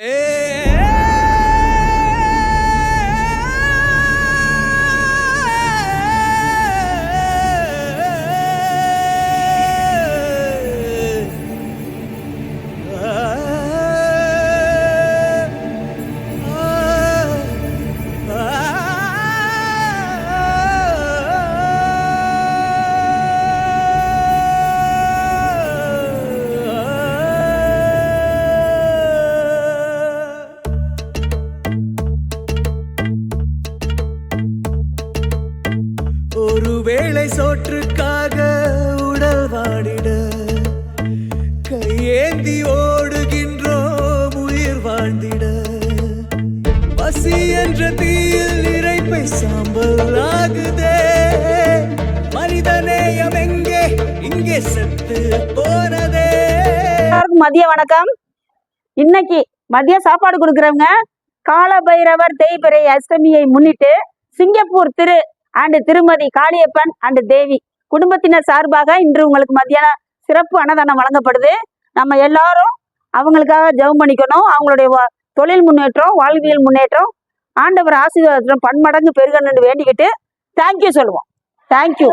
Hey! ஒருவேளை சோற்றுக்காக உடல் வாடிட கையேந்தி ஓடுகின்றோம் உயிர் வாழ்ந்திட. பசி என்ற தீயில் இறைப்பை சாம்பல் ஆகுதே மனிதநேயம் எங்கே? இங்கே செத்து போனதே. மதிய வணக்கம். இன்னைக்கு மதிய சாப்பாடு கொடுக்குறவங்க கால பைரவர் அஷ்டமியை முன்னிட்டு சிங்கப்பூர் திரு அண்டு திருமதி காளியப்பன் அண்டு தேவி. குடும்பத்தினர் சார்பாக இன்று உங்களுக்கு மத்தியானம் சிறப்பு அன்னதானம் வழங்கப்படுது. நம்ம எல்லாரும் அவங்களுக்காக ஜெபம் பண்ணிக்கணும். அவங்களுடைய தொழில் முன்னேற்றம் வாழ்வியல் முன்னேற்றம் ஆண்டவர் ஆசீர்வாதம் பன்மடங்கு பெருகணும்னு வேண்டிக்கிட்டு தேங்க்யூ சொல்லுவோம். தேங்க்யூ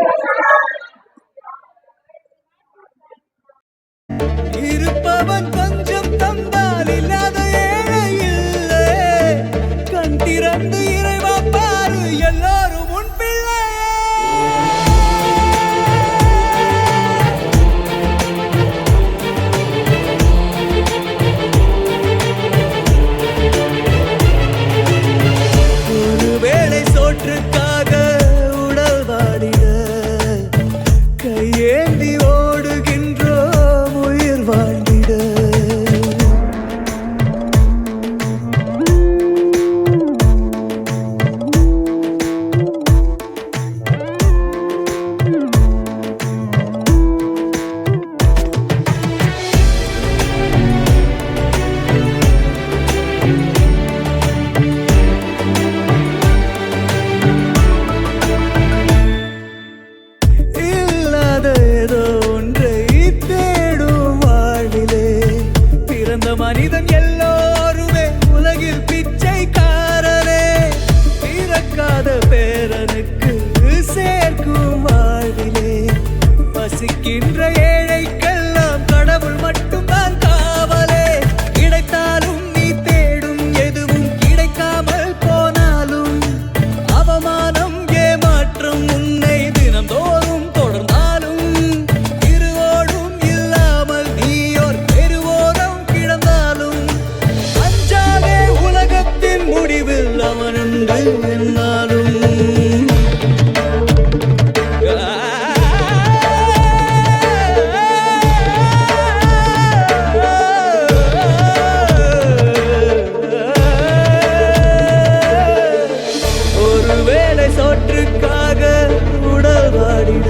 இருப்பவன் பிறந்த சோற்றுக்காக உடல் வாடிட